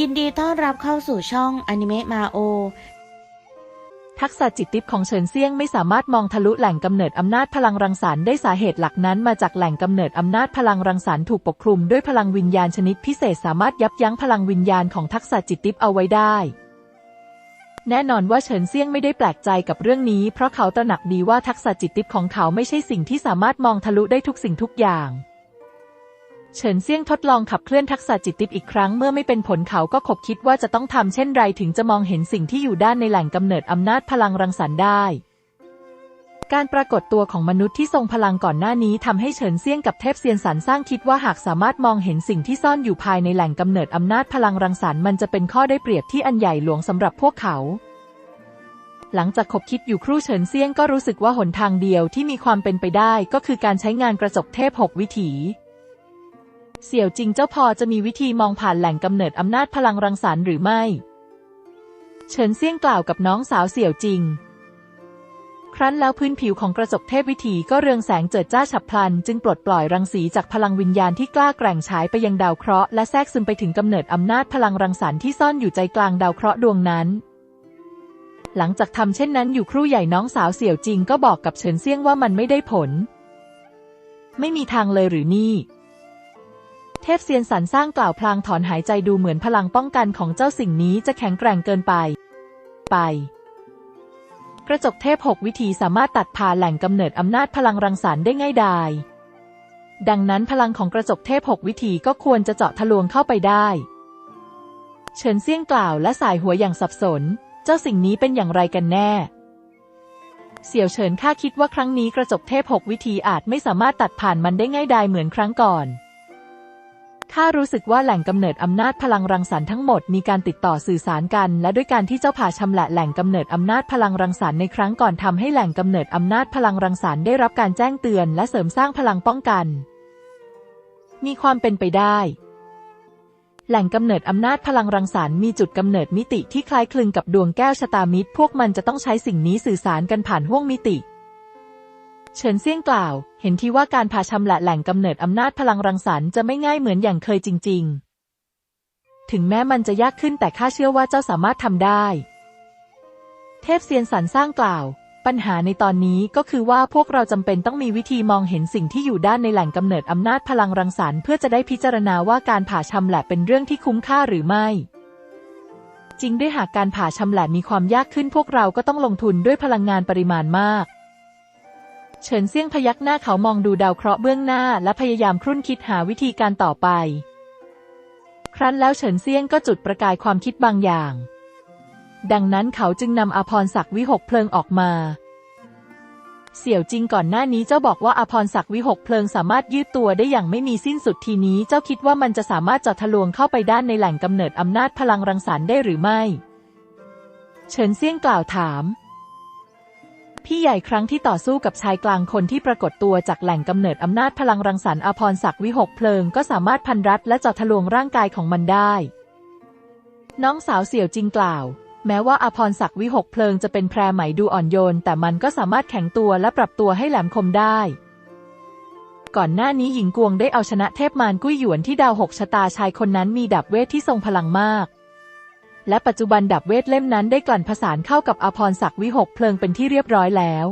ยินดีต้อนรับเข้าสู่ช่องอนิเมะมาโอ ทักษะจิตติปของเฉินเซี่ยงไม่สามารถมองทะลุแหล่งกำเนิดอำนาจพลังรังสรรค์ได้สาเหตุหลักนั้นมาจากแหล่งกำเนิดอำนาจพลังรังสรรค์ถูกปกคลุมด้วยพลังวิญญาณชนิดพิเศษสามารถยับยั้งพลังวิญญาณของทักษะจิตติปเอาไว้ได้ แน่นอนว่าเฉินเซี่ยงไม่ได้แปลกใจกับเรื่องนี้ เพราะเขาตระหนักดีว่าทักษะจิตติปของเขาไม่ใช่สิ่งที่สามารถมองทะลุได้ทุกสิ่งทุกอย่าง เฉินเซี่ยงทดลองขับเคลื่อนทักษะจิตติปอีกครั้งเมื่อไม่เป็นผลเขาก็ขบคิดว่าจะต้องทำเช่นไรถึงจะมองเห็นสิ่งที่อยู่ด้านในแหล่งกำเนิดอำนาจพลังรังสรรค์ได้ การปรากฏตัวของมนุษย์ที่ทรงพลังก่อนหน้านี้ทำให้เฉินเซี่ยงกับเทพเซียนสันสร้างคิดว่าหากสามารถมองเห็นสิ่งที่ซ่อนอยู่ภายในแหล่งกำเนิดอำนาจพลังรังสรรค์มันจะเป็นข้อได้เปรียบที่อันใหญ่หลวงสำหรับพวกเขาหลังจากคบคิดอยู่ครู่เฉินเซี่ยงก็รู้สึกว่าหนทางเดียวที่มีความเป็นไปได้ก็คือการใช้งานกระจกเทพหกวิถี เสี่ยวจริงเจ้าพอจะมีวิธีมองผ่านแหล่งกำเนิดอำนาจพลังรังสรรค์หรือไม่ เฉินเซี่ยงกล่าวกับน้องสาวเสี่ยวจริง ครั้นแล้วพื้นผิวของกระจกเทพวิถีก็เรืองแสงเจิดจ้าฉับพลัน จึงปลดปล่อยรังสีจากพลังวิญญาณที่กล้าแกร่งฉายไปยังดาวเคราะห์และแทรกซึมไปถึงกำเนิดอำนาจพลังรังสรรค์ที่ซ่อนอยู่ใจกลางดาวเคราะห์ดวงนั้นหลังจากทำเช่นนั้นอยู่ครู่ใหญ่น้องสาวเสี่ยวจริงก็บอกกับเฉินเซี่ยงว่ามันไม่ได้ผล ไม่มีทางเลยหรือนี่ เทพเซียนสันสร้างกล่าวพลางถอนหายใจดูเหมือนพลังป้องกันของเจ้าสิ่งนี้จะแข็งแกร่งเกินไป ไป กระจกเทพหกวิธีสามารถตัดผ่านแหล่งกำเนิดอำนาจพลังรังสรรค์ได้ง่ายดาย ดังนั้นพลังของกระจกเทพหกวิธีก็ควรจะเจาะทะลวงเข้าไปได้ เฉินเซี่ยงกล่าวและสายหัวอย่างสับสน เจ้าสิ่งนี้เป็นอย่างไรกันแน่ เสี่ยวเฉินข้าคิดว่าครั้งนี้กระจกเทพหกวิธีอาจไม่สามารถตัดผ่านมันได้ง่ายดายเหมือนครั้งก่อน ข้ารู้สึกว่าแหล่งกำเนิดอำนาจพลังรังสรรค์ทั้งหมดมีการติดต่อสื่อสารกัน และด้วยการที่เจ้าผ่าชำละแหล่งกำเนิดอำนาจพลังรังสรรค์ในครั้งก่อนทำให้แหล่งกำเนิดอำนาจพลังรังสรรค์ได้รับการแจ้งเตือน และเสริมสร้างพลังป้องกัน มีความเป็นไปได้ แหล่งกำเนิดอำนาจพลังรังสรรค์มีจุดกำเนิดมิติที่คล้ายคลึงกับดวงแก้วชะตามิตร พวกมันจะต้องใช้สิ่งนี้สื่อสารกันผ่านห้วงมิติ เฉินเซี่ยงกล่าว เห็นที่ว่าการผ่าชำละแหล่งกำเนิดอำนาจพลังรังสรรค์จะไม่ง่ายเหมือนอย่างเคยจริง ๆ ถึงแม้มันจะยากขึ้นแต่ข้าเชื่อว่าเจ้าสามารถทำได้ เทพเซียนสันสร้างกล่าว ปัญหาในตอนนี้ก็คือว่าพวกเราจำเป็นต้องมีวิธีมองเห็นสิ่งที่อยู่ด้านในแหล่งกำเนิดอำนาจพลังรังสรรค์เพื่อจะได้พิจารณาว่าการผ่าชำแหละเป็นเรื่องที่คุ้มค่าหรือไม่จริงด้วยหากการผ่าชำแหละมีความยากขึ้นพวกเราก็ต้องลงทุนด้วยพลังงานปริมาณมาก เฉินเซี่ยงพยักหน้าเขามองดูดาวเคราะห์เบื้องหน้า และพยายามครุ่นคิดหาวิธีการต่อไป ครั้นแล้วเฉินเซี่ยงก็จุดประกายความคิดบางอย่าง ดังนั้นเขาจึงนำอภรศักดิ์วิหกเพลิงออกมา เสี่ยวจริงก่อนหน้านี้เจ้าบอกว่าอภรศักดิ์วิหกเพลิงสามารถยืดตัวได้อย่างไม่มีสิ้นสุดทีนี้ เจ้าคิดว่ามันจะสามารถเจาะทะลวงเข้าไปด้านในแหล่งกำเนิดอำนาจพลังรังสรรค์ได้หรือไม่ เฉินเซี่ยงกล่าวถาม พี่ใหญ่ครั้งที่ต่อสู้กับชายกลางคนที่ปรากฏตัวจากแหล่งกำเนิดอำนาจพลังรังสรรค์อภรศักดิ์วิหกเพลิงก็สามารถพันรัดและเจาะทะลวงร่างกายของมันได้ น้องสาวเสี่ยวจิงกล่าว แม้ว่าอภรศักดิ์วิหกเพลิงจะเป็นแพรไหมดูอ่อนโยน แต่มันก็สามารถแข็งตัวและปรับตัวให้แหลมคมได้ ก่อนหน้านี้หญิงกวงได้เอาชนะเทพมารกุ้ยหยวนที่ดาวหกชะตาชายคนนั้นมีดาบเวทที่ทรงพลังมาก และปัจจุบันดาบเวทเล่มนั้นได้กลั่นผสานเข้ากับอภรศักดิ์วิหกเพลิงเป็นที่เรียบร้อยแล้ว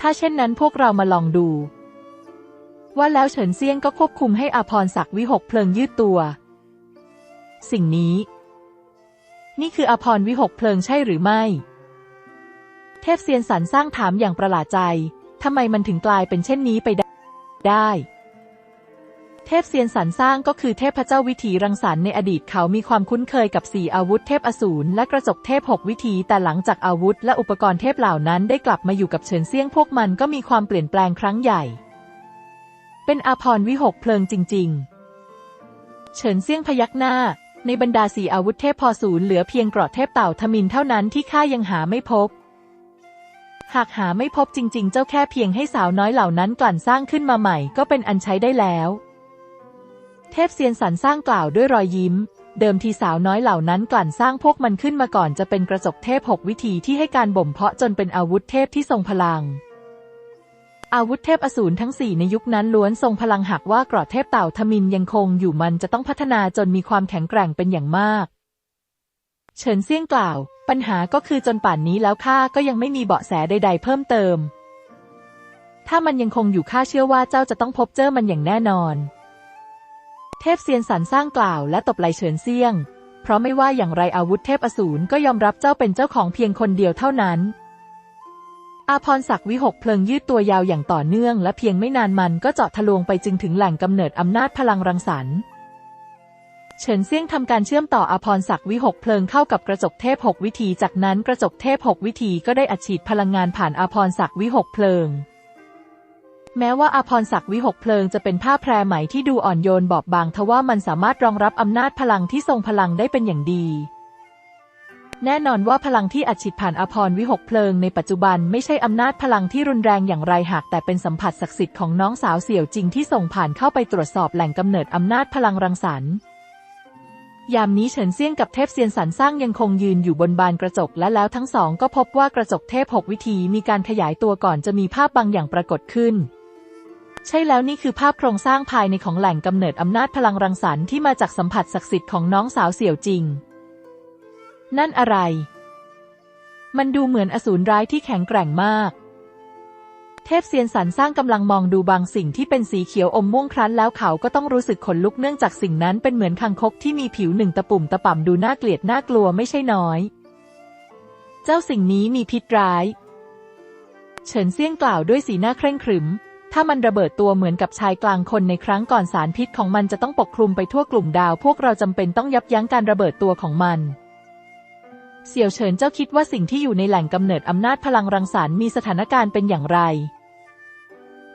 ถ้าเช่นนั้นพวกเรามาลองดู ว่าแล้วเฉินเซียงก็ควบคุมให้อภรศักดิ์วิหกเพลิงยืดตัว สิ่งนี้ นี่คืออภรวิหกเพลิงใช่หรือไม่ เทพเซียนสันสร้างถามอย่างประหลาดใจทำไมมันถึงกลายเป็นเช่นนี้ไปได้ เทพเซียนสันสร้างก็คือเทพเจ้าวิถีรังสรรค์ในอดีตเขามีความคุ้นเคยกับสี่อาวุธเทพอสูรและกระจกเทพหกวิธีแต่หลังจากอาวุธและอุปกรณ์เทพเหล่านั้นได้กลับมาอยู่กับเฉินเซี่ยงพวกมันก็มีความเปลี่ยนแปลงครั้งใหญ่ เป็นอาพรณ์วิหกเพลิงจริง ๆ เฉินเซี่ยงพยักหน้า ในบรรดาสี่อาวุธเทพพอศูนย์เหลือเพียงกราะเทพเต่าทมินเท่านั้นที่ข้ายังหาไม่พบหากหาไม่พบจริง ๆ เจ้าแค่เพียงให้สาวน้อยเหล่านั้นกลั่นสร้างขึ้นมาใหม่ก็เป็นอันใช้ได้แล้ว เทพเซียนสันสร้างกล่าวด้วยรอยยิ้ม เดิมทีสาวน้อยเหล่านั้นกลั่นสร้างพวกมันขึ้นมาก่อนจะเป็นกระจกเทพหกวิธีที่ให้การบ่มเพาะจนเป็นอาวุธเทพที่ทรงพลัง อาวุธเทพอสูรทั้งสี่ในยุคนั้นล้วนทรงพลังหากว่าเกราะเทพเต่าทมินยังคงอยู่มันจะต้องพัฒนาจนมีความแข็งแกร่งเป็นอย่างมากเฉินเซี่ยงกล่าว ปัญหาก็คือจนป่านนี้แล้วข้าก็ยังไม่มีเบาะแสใด ๆ เพิ่มเติม ถ้ามันยังคงอยู่ข้าเชื่อว่าเจ้าจะต้องพบเจอมันอย่างแน่นอน เทพเซียนสันสร้างกล่าวและตบไหลเฉินเซียง เพราะไม่ว่าอย่างไรอาวุธเทพอสูรก็ยอมรับเจ้าเป็นเจ้าของเพียงคนเดียวเท่านั้น อาพรศักดิ์วิหกเพลิงยืดตัวยาวอย่างต่อเนื่อง และเพียงไม่นานมันก็เจาะทะลวงไปจึงถึงแหล่งกำเนิดอำนาจพลังรังสรรค์เฉินเซียงทำการเชื่อมต่ออาพรศักดิ์วิหกเพลิงเข้ากับกระจกเทพหกวิธี จากนั้นกระจกเทพหกวิธีก็ได้อัดฉีดพลังงานผ่านอาพรศักดิ์วิหกเพลิง แม้ว่าอาพรศักดิ์วิหกเพลิงจะเป็นผ้าแพรไหมที่ดูอ่อนโยนบอบบางทว่ามันสามารถรองรับอำนาจพลังที่ทรงพลังได้เป็นอย่างดี แน่นอนว่าพลังที่อัดฉีดผ่านอาพรวิหกเพลิงในปัจจุบันไม่ใช่อำนาจพลังที่รุนแรงอย่างไรหาก แต่เป็นสัมผัสศักดิ์สิทธิ์ของน้องสาวเสี่ยวจริงที่ส่งผ่านเข้าไปตรวจสอบแหล่งกำเนิดอำนาจพลังรังสรรค์ยามนี้เฉินเซี่ยงกับเทพเซียนสันสร้างยังคงยืนอยู่บนบานกระจกและแล้วทั้งสองก็พบว่ากระจกเทพหกวิธีมีการขยายตัวก่อนจะมีภาพบางอย่างปรากฏขึ้น ใช่แล้วนี่คือภาพโครงสร้างภายในของแหล่งกำเนิดอำนาจพลังรังสรรค์ที่มาจากสัมผัสศักดิ์สิทธิ์ของน้องสาวเสี่ยวจริง นั่นอะไร มันดูเหมือนอสูรร้ายที่แข็งแกร่งมาก เทพเซียนสันสร้างกำลังมองดูบางสิ่งที่เป็นสีเขียวอมม่วงครั้นแล้วเขาก็ต้องรู้สึกขนลุกเนื่องจากสิ่งนั้นเป็นเหมือนคังคกที่มีผิวหนึ่งตะปุ่มตะป่ำดูน่าเกลียดน่ากลัวไม่ใช่น้อย เจ้าสิ่งนี้มีพิษร้าย เฉินเซี่ยงกล่าวด้วยสีหน้าเคร่งขรึม ถ้ามันระเบิดตัวเหมือนกับชายกลางคนในครั้งก่อนสารพิษของมันจะต้องปกคลุมไปทั่วกลุ่มดาว พวกเราจำเป็นต้องยับยั้งการระเบิดตัวของมัน เสี่ยวเฉินเจ้าคิดว่าสิ่งที่อยู่ในแหล่งกำเนิดอำนาจพลังรังสรรค์มีสถานการณ์เป็นอย่างไร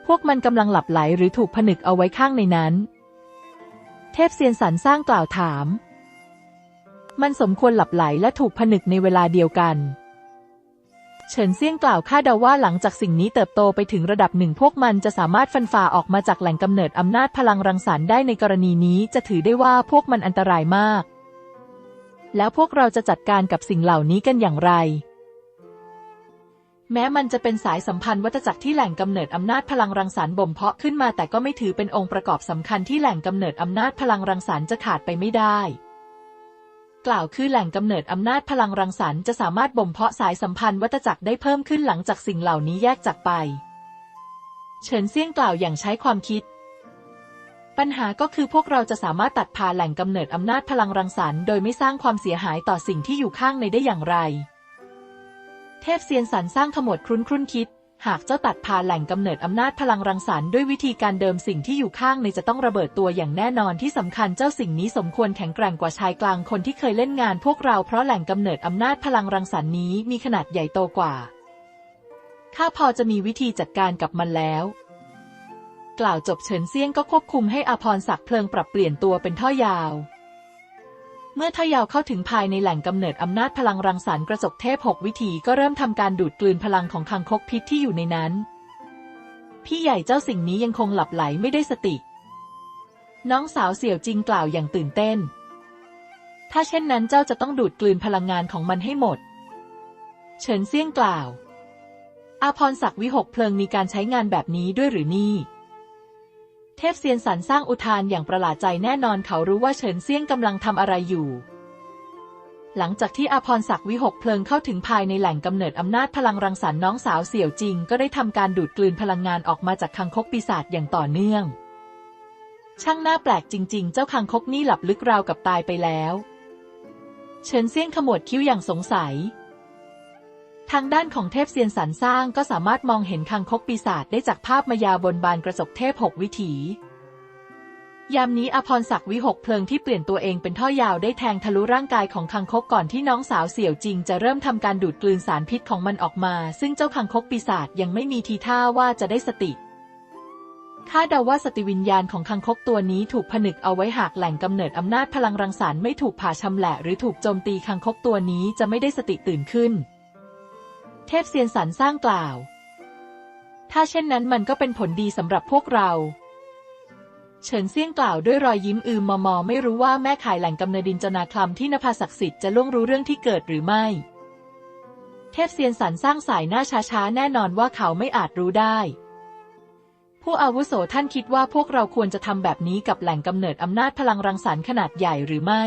พวกมันกำลังหลับไหลหรือถูกผนึกเอาไว้ข้างในนั้น เทพเซียนสันสร้างกล่าวถาม มันสมควรหลับไหลและถูกผนึกในเวลาเดียวกัน เฉินเซี่ยงกล่าวคาดเดาว่าหลังจากสิ่งนี้เติบโตไปถึงระดับหนึ่งพวกมันจะสามารถฟันฝ่าออกมาจากแหล่งกำเนิดอำนาจพลังรังสรรค์ได้ในกรณีนี้จะถือได้ว่าพวกมันอันตรายมาก แล้วพวกเราจะจัดการกับสิ่งเหล่านี้กันอย่างไร แม้มันจะเป็นสายสัมพันธ์วัฏจักรที่แหล่งกำเนิดอำนาจพลังรังสรรค์บ่มเพาะขึ้นมาแต่ก็ไม่ถือเป็นองค์ประกอบสำคัญที่แหล่งกำเนิดอำนาจพลังรังสรรค์จะขาดไปไม่ได้ กล่าวคือแหล่งกำเนิดอำนาจพลังรังสรรค์จะสามารถบ่มเพาะสายสัมพันธ์วัฏจักรได้เพิ่มขึ้นหลังจากสิ่งเหล่านี้แยกจากไป เฉินเซี่ยงกล่าวอย่างใช้ความคิด ปัญหาก็คือพวกเราจะสามารถตัดพาแหล่งกำเนิดอำนาจพลังรังสรรค์โดยไม่สร้างความเสียหายต่อสิ่งที่อยู่ข้างในได้อย่างไร เทพเซียนสันสร้างขมวดครุนครุนคิด หากเจ้าตัดพาแหล่งกำเนิดอำนาจพลังรังสรรค์ด้วยวิธีการเดิมสิ่งที่อยู่ข้างในจะต้องระเบิดตัวอย่างแน่นอนที่สำคัญเจ้าสิ่งนี้สมควรแข็งแกร่งกว่าชายกลางคนที่เคยเล่นงานพวกเราเพราะแหล่งกำเนิดอำนาจพลังรังสรรค์นี้มีขนาดใหญ่โตกว่า ข้าพอจะมีวิธีจัดการกับมันแล้ว กล่าวจบเฉินเซียงก็ควบคุมให้อาพรศักดิ์เพลิงปรับเปลี่ยนตัวเป็นท่อยาว เมื่อท่ยาวเข้าถึงภายในแหล่งกำเนิดอำนาจพลังรังสรรค์กระจกเทพหกวิธีก็เริ่มทำการดูดกลืนพลังของคังคกพิษที่อยู่ในนั้น พี่ใหญ่เจ้าสิ่งนี้ยังคงหลับไหลไม่ได้สติ น้องสาวเสี่ยวจริงกล่าวอย่างตื่นเต้น ถ้าเช่นนั้นเจ้าจะต้องดูดกลืนพลังงานของมันให้หมด เฉินเซี่ยงกล่าว อาพรศักดิ์วิหกเพลิงมีการใช้งานแบบนี้ด้วยหรือนี่ เทพเซียนสันสร้างอุทานอย่างประหลาดใจแน่นอนเขารู้ว่าเฉินเซียงกำลังทำอะไรอยู่ หลังจากที่อาพรศักดิ์วิหกเพลิงเข้าถึงภายในแหล่งกำเนิดอำนาจพลังรังสรรค์น้องสาวเสี่ยวจริง ก็ได้ทำการดูดกลืนพลังงานออกมาจากคังคกปีศาจอย่างต่อเนื่อง ช่างน่าแปลกจริง ๆ เจ้าคังคกนี่หลับลึกราวกับตายไปแล้ว เฉินเซียงขมวดคิ้วอย่างสงสัย ทางด้านของเทพเซียนสันสร้างก็สามารถมองเห็นคังคกปีศาจได้จากภาพมายาบนบานกระจกเทพหกวิถี ยามนี้อภรศักดิ์วิหกเพลิงที่เปลี่ยนตัวเองเป็นท่อยาวได้แทงทะลุร่างกายของคังคกก่อนที่น้องสาวเสี่ยวจริง จะเริ่มทำการดูดกลืนสารพิษของมันออกมา ซึ่งเจ้าคังคกปีศาจยังไม่มีทีท่าว่าจะได้สติคาดเดาว่าสติวิญญาณของคังคกตัวนี้ถูกผนึกเอาไว้หากแหล่งกำเนิดอำนาจพลังรังสรรค์ไม่ถูกผ่าชำแหละหรือถูกโจมตีคังคกตัวนี้จะไม่ได้สติตื่นขึ้น เทพเซียนสันสร้างกล่าว ถ้าเช่นนั้นมันก็เป็นผลดีสำหรับพวกเรา เฉินเซี่ยงกล่าวด้วยรอยยิ้มอืมมอมอไม่รู้ว่าแม่ขายแหล่งกำเนิดดินจนาคลัมที่นภาศักดิ์สิทธิ์จะล่วงรู้เรื่องที่เกิดหรือไม่ เทพเซียนสันสร้างสายหน้าช้าๆแน่นอนว่าเขาไม่อาจรู้ได้ผู้อาวุโสท่านคิดว่าพวกเราควรจะทำแบบนี้กับแหล่งกำเนิดอำนาจพลังรังสรรค์ขนาดใหญ่หรือไม่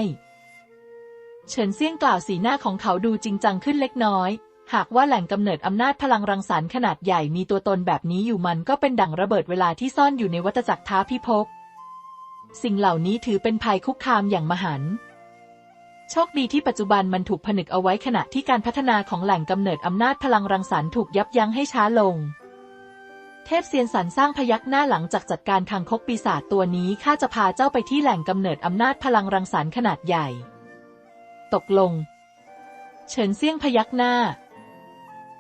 เฉินเซี่ยงกล่าวสีหน้าของเขาดูจริงจังขึ้นเล็กน้อย หากว่าแหล่งกำเนิดอำนาจพลังรังสรรค์ขนาดใหญ่มีตัวตนแบบนี้อยู่มันก็เป็นดั่งระเบิดเวลาที่ซ่อนอยู่ในวัฏจักรท้าพิภพสิ่งเหล่านี้ถือเป็นภัยคุกคามอย่างมหันต์โชคดีที่ปัจจุบันมันถูกผนึกเอาไว้ขณะที่การพัฒนาของแหล่งกำเนิดอำนาจพลังรังสรรค์ถูกยับยั้งให้ช้าลง เทพเซียนสันสร้างพยักหน้าหลังจากจัดการคังคกปีศาจตัวนี้ข้าจะพาเจ้าไปที่แหล่งกำเนิดอำนาจพลังรังสรรค์ขนาดใหญ่ ตกลง เฉินเซี่ยงพยักหน้า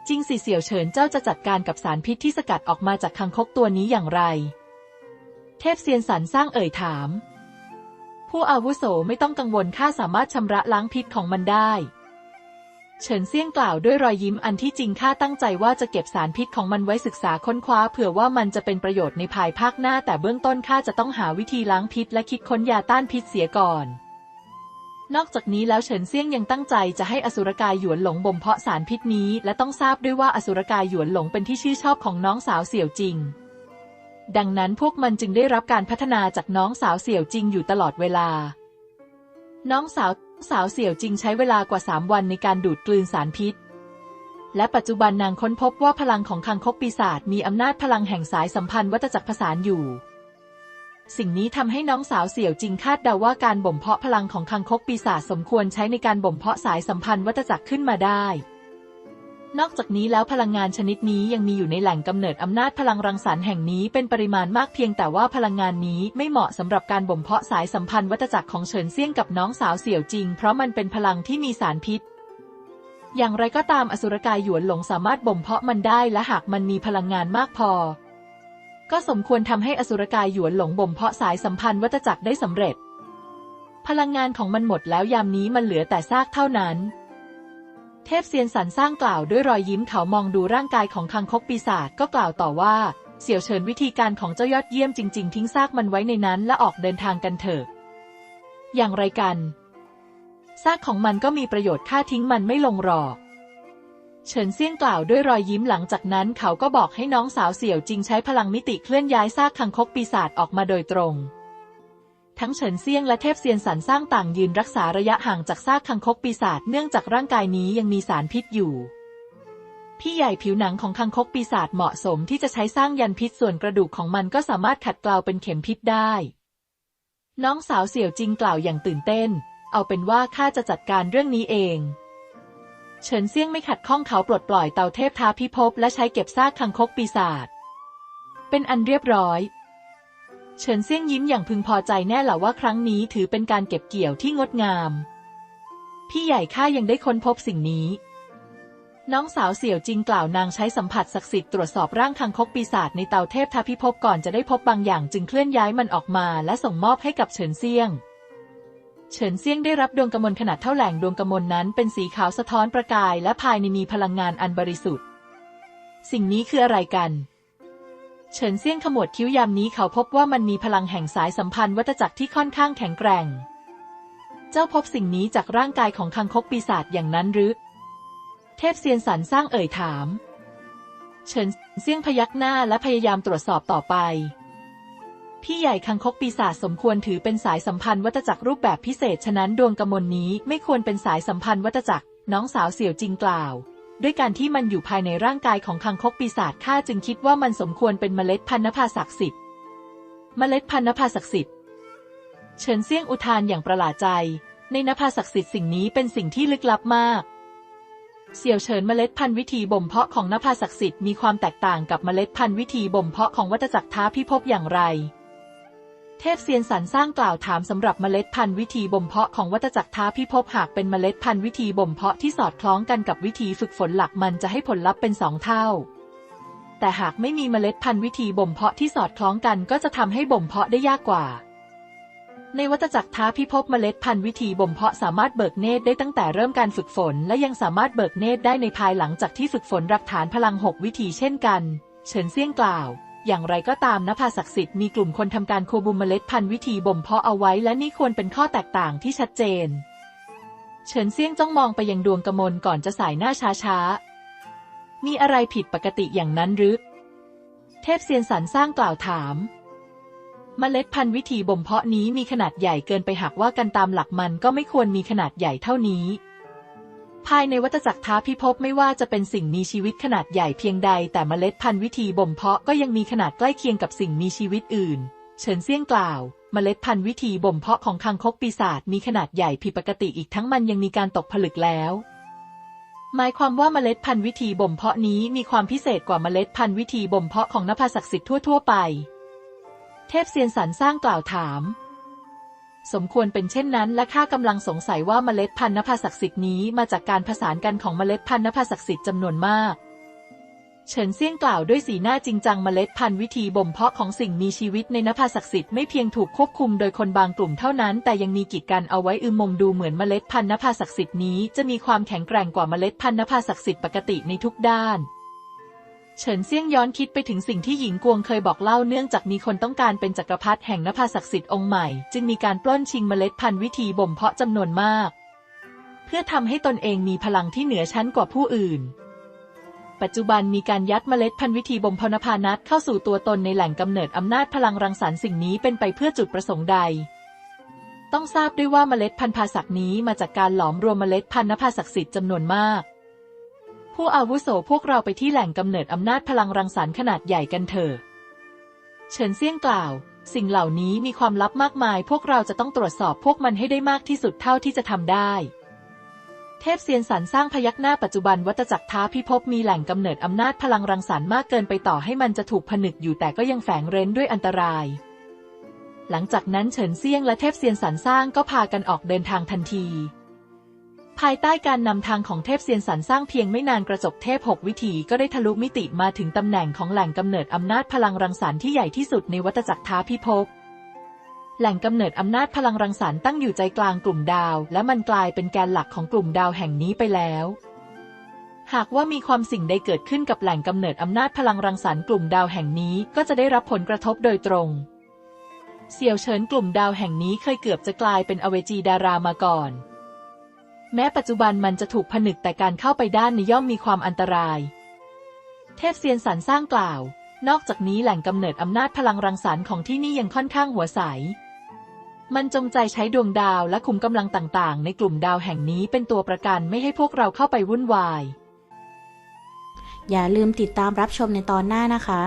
จริงสิเสี่ยวเฉินเจ้าจะจัดการกับสารพิษที่สกัดออกมาจากคังคกตัวนี้อย่างไร เทพเซียนสันสร้างเอ่ยถาม ผู้อาวุโสไม่ต้องกังวลข้าสามารถชำระล้างพิษของมันได้เฉินเซี่ยงกล่าวด้วยรอยยิ้มอันที่จริงข้าตั้งใจว่าจะเก็บสารพิษของมันไว้ศึกษาค้นคว้า เผื่อว่ามันจะเป็นประโยชน์ในภายภาคหน้า แต่เบื้องต้นข้าจะต้องหาวิธีล้างพิษและคิดค้นยาต้านพิษเสียก่อน นอกจากนี้แล้วเฉินเซี่ยงยังตั้งใจจะให้อสุรกายหยวนหลงบ่มเพาะสารพิษนี้ และต้องทราบด้วยว่าอสุรกายหยวนหลงเป็นที่ชื่นชอบของน้องสาวเสี่ยวจริง ดังนั้นพวกมันจึงได้รับการพัฒนาจากน้องสาวเสี่ยวจริงอยู่ตลอดเวลา น้องสาวสาวเสี่ยวจริงใช้เวลากว่าสามวันในการดูดกลืนสารพิษ และปัจจุบันนางค้นพบว่าพลังของคังคกปีศาจมีอำนาจพลังแห่งสายสัมพันธ์วัตจักรผสานอยู่ สิ่งนี้ทำให้น้องสาวเสี่ยวจริงคาดเดาว่าการบ่มเพาะพลังของคังคกปีศาจสมควรใช้ในการบ่มเพาะสายสัมพันธ์วัตจักรขึ้นมาได้ นอกจากนี้แล้วพลังงานชนิดนี้ยังมีอยู่ในแหล่งกำเนิดอำนาจพลังรังสรรค์แห่งนี้เป็นปริมาณมากเพียงแต่ว่าพลังงานนี้ไม่เหมาะสำหรับการบ่มเพาะสายสัมพันธ์วัตจักรของเฉินเซี่ยงกับน้องสาวเสี่ยวจริง เพราะมันเป็นพลังที่มีสารพิษอย่างไรก็ตามอสุรกายหยวนหลงสามารถบ่มเพาะมันได้และหากมันมีพลังงานมากพอ ก็สมควรทำให้อสุรกายหยวนหลงบ่มเพาะสายสัมพันธ์วัตจักรได้สำเร็จ พลังงานของมันหมดแล้วยามนี้มันเหลือแต่ซากเท่านั้น เทพเซียนสันสร้างกล่าวด้วยรอยยิ้มเขามองดูร่างกายของคังคกปีศาจก็กล่าวต่อว่า เสี่ยวเฉินวิธีการของเจ้ายอดเยี่ยมจริง ๆ ทิ้งซากมันไว้ในนั้นและออกเดินทางกันเถอะ อย่างไรกันซากของมันก็มีประโยชน์ค่าทิ้งมันไม่ลงหรอก เฉินเซี่ยงกล่าวด้วยรอยยิ้มหลังจากนั้นเขาก็บอกให้น้องสาวเสี่ยวจิงใช้พลังมิติเคลื่อนย้ายซากคังคกปีศาจออกมาโดยตรง ทั้งเฉินเซี่ยงและเทพเซียนสันสร้างต่างยืนรักษาระยะห่างจากซากคังคกปีศาจเนื่องจากร่างกายนี้ยังมีสารพิษอยู่ พี่ใหญ่ผิวหนังของคังคกปีศาจเหมาะสมที่จะใช้สร้างยันพิษส่วนกระดูกของมันก็สามารถขัดเกลาเป็นเข็มพิษได้ น้องสาวเสี่ยวจิงกล่าวอย่างตื่นเต้น เอาเป็นว่าข้าจะจัดการเรื่องนี้เอง เฉินเซี่ยงไม่ขัดข้องเขาปลดปล่อยเต่าเทพท้าพิภพและใช้เก็บซากคังคกปีศาจเป็นอันเรียบร้อย เฉินเซี่ยงยิ้มอย่างพึงพอใจแน่หละว่าครั้งนี้ถือเป็นการเก็บเกี่ยวที่งดงาม พี่ใหญ่ข้ายังได้ค้นพบสิ่งนี้ น้องสาวเสี่ยวจริงกล่าวนางใช้สัมผัสศักดิ์สิทธิ์ตรวจสอบร่างคังคกปีศาจในเตาเทพทาพิภพก่อนจะได้พบบางอย่างจึงเคลื่อนย้ายมันออกมาและส่งมอบให้กับเฉินเซี่ยง เฉินเซี่ยงได้รับดวงกำมลขนาดเท่าแหล่งดวงกำมลนั้นเป็นสีขาวสะท้อนประกายและภายในมีพลังงานอันบริสุทธิ์ สิ่งนี้คืออะไรกัน เฉินเซี่ยงขมวดคิ้วยามนี้เขาพบว่ามันมีพลังแห่งสายสัมพันธ์วัตจักรที่ค่อนข้างแข็งแกร่ง เจ้าพบสิ่งนี้จากร่างกายของคังคกปีศาจอย่างนั้นหรือ เทพเซียนสันสร้างเอ่ยถาม เฉินเซี่ยงพยักหน้าและพยายามตรวจสอบต่อไป พี่ใหญ่คังคกปีศาจสมควรถือเป็นสายสัมพันธ์วัตจักรรูปแบบพิเศษฉะนั้นดวงกมลนนี้ไม่ควรเป็นสายสัมพันธ์วัตจักร น้องสาวเสี่ยวจริงกล่าว ด้วยการที่มันอยู่ภายในร่างกายของคังคกปีศาจข้าจึงคิดว่ามันสมควรเป็นเมล็ดพันธุ์นภาศักดิ์สิทธิ์เมล็ดพันธุ์นภาศักดิ์สิทธิ์เฉินเซี่ยงอุทานอย่างประหลาดใจ ในนภาศักดิ์สิทธิ์สิ่งนี้เป็นสิ่งที่ลึกลับมากเสี่ยวเฉินเมล็ดพันธุ์วิธีบ่มเพาะของนภาศักดิ์สิทธิ์มีความแตกต่างกับเมล็ดพันธุ์วิธีบ่มเพาะของวัตจักรท้าพิภพอย่างไร เทพเซียนสันสร้างกล่าวถามสำหรับเมล็ดพันธุ์วิธีบ่มเพาะของวัตจักรท้าพิภพหากเป็นเมล็ดพันธุ์วิธีบ่มเพาะที่สอดคล้องกันกับวิธีฝึกฝนหลักมันจะให้ผลลัพธ์เป็นสองเท่า แต่หากไม่มีเมล็ดพันธุ์วิธีบ่มเพาะที่สอดคล้องกันก็จะทำให้บ่มเพาะได้ยากกว่า ในวัตจักรท้าพิภพเมล็ดพันธุ์วิธีบ่มเพาะสามารถเบิกเนตรได้ตั้งแต่เริ่มการฝึกฝน และยังสามารถเบิกเนตรได้ในภายหลังจากที่ฝึกฝนรักฐานพลังหกวิธีเช่นกัน เฉินเซี่ยงกล่าว อย่างไรก็ตามนภาศักดิ์สิทธิ์มีกลุ่มคนทำการโคบุมเมล็ดพันธุ์วิธีบ่มเพาะเอาไว้และนี่ควรเป็นข้อแตกต่างที่ชัดเจน เฉินเซี่ยงจ้องมองไปยังดวงกมลก่อนจะสายหน้าช้าๆ มีอะไรผิดปกติอย่างนั้นหรือ เทพเซียนสันสร้างกล่าวถามเมล็ดพันธุ์วิธีบ่มเพาะนี้มีขนาดใหญ่เกินไปหากว่ากันตามหลักมันก็ไม่ควรมีขนาดใหญ่เท่านี้ ภายในวัฏจักรท้าพิภพไม่ว่าจะเป็นสิ่งมีชีวิตขนาดใหญ่เพียงใด แต่เมล็ดพันธุ์วิธีบ่มเพาะก็ยังมีขนาดใกล้เคียงกับสิ่งมีชีวิตอื่น เฉินเซี่ยงกล่าว เมล็ดพันธุ์วิธีบ่มเพาะของคังคกปีศาจมีขนาดใหญ่ผิดปกติอีกทั้งมันยังมีการตกผลึกแล้ว หมายความว่าเมล็ดพันธุ์วิธีบ่มเพาะนี้มีความพิเศษกว่าเมล็ดพันธุ์วิธีบ่มเพาะของนภาศักดิ์สิทธิ์ทั่วๆไป เทพเซียนสันสร้างกล่าวถาม สมควรเป็นเช่นนั้น และข้ากำลังสงสัยว่าเมล็ดพันธุ์นภาศักดิ์สิทธิ์นี้มาจากการผสานกันของเมล็ดพันธุ์นภาศักดิ์สิทธิ์จำนวนมาก เฉินเซี่ยงกล่าวด้วยสีหน้าจริงจังเมล็ดพันธุ์วิธีบ่มเพาะของสิ่งมีชีวิตในนภาศักดิ์สิทธิ์ไม่เพียงถูกควบคุมโดยคนบางกลุ่มเท่านั้น แต่ยังมีกิจการเอาไว้อึมมงดูเหมือนเมล็ดพันธุ์นภาศักดิ์สิทธิ์นี้จะมีความแข็งแกร่งกว่าเมล็ดพันธุ์นภาศักดิ์สิทธิ์ปกติในทุกด้าน เฉินเซี่ยงย้อนคิดไปถึงสิ่งที่หญิงกวงเคยบอกเล่าเนื่องจากมีคนต้องการเป็นจักรพรรดิแห่งนภาศักดิ์สิทธิ์องค์ใหม่ จึงมีการปล้นชิงเมล็ดพันธุ์วิธีบ่มเพาะจำนวนมาก เพื่อทำให้ตนเองมีพลังที่เหนือชั้นกว่าผู้อื่น ปัจจุบันมีการยัดเมล็ดพันธุ์วิธีบ่มเพาะนภานัทเข้าสู่ตัวตนในแหล่งกำเนิดอำนาจพลังรังสรรค์สิ่งนี้เป็นไปเพื่อจุดประสงค์ใด ต้องทราบด้วยว่าเมล็ดพันธุ์ภาศักนี้มาจากการหลอมรวมเมล็ดพันธุ์นภาศักดิ์สิทธิ์จำนวนมาก ผู้อาวุโสพวกเราไปที่แหล่งกำเนิดอำนาจพลังรังสรรค์ขนาดใหญ่กันเถอะเฉินเซี่ยงกล่าว สิ่งเหล่านี้มีความลับมากมาย พวกเราจะต้องตรวจสอบพวกมันให้ได้มากที่สุดเท่าที่จะทำได้เทพเซียนสันสร้างพยักหน้าปัจจุบันวัตจักรท้าพิภพมีแหล่งกำเนิดอำนาจพลังรังสรรค์มากเกินไปต่อให้มันจะถูกผนึกอยู่แต่ก็ยังแฝงเร้นด้วยอันตราย หลังจากนั้นเฉินเซียงและเทพเซียนสันสร้างก็พากันออกเดินทางทันที ภายใต้การนำทางของเทพเซียนสันสร้างเพียงไม่นานกระจกเทพหกวิถีก็ได้ทะลุมิติมาถึงตำแหน่งของแหล่งกำเนิดอำนาจพลังรังสรรค์ที่ใหญ่ที่สุดในวัฏจักรท้าพิภพแหล่งกำเนิดอำนาจพลังรังสรรค์ตั้งอยู่ใจกลางกลุ่มดาว และมันกลายเป็นแกนหลักของกลุ่มดาวแห่งนี้ไปแล้ว หากว่ามีความสิ่งใดเกิดขึ้นกับแหล่งกำเนิดอำนาจพลังรังสรรค์กลุ่มดาวแห่งนี้ก็จะได้รับผลกระทบโดยตรงเสี่ยวเฉินกลุ่มดาวแห่งนี้เคยเกือบจะกลายเป็นอเวจีดารามาก่อน แม้ปัจจุบันมันจะถูกผนึกแต่การเข้าไปด้านในย่อมมีความอันตราย เทพเซียนสันสร้างกล่าว นอกจากนี้แหล่งกำเนิดอำนาจพลังรังสรรค์ของที่นี่ยังค่อนข้างหัวใส มันจงใจใช้ดวงดาวและขุมกำลังต่างๆ ในกลุ่มดาวแห่งนี้เป็นตัวประกันไม่ให้พวกเราเข้าไปวุ่นวาย อย่าลืมติดตามรับชมในตอนหน้านะคะ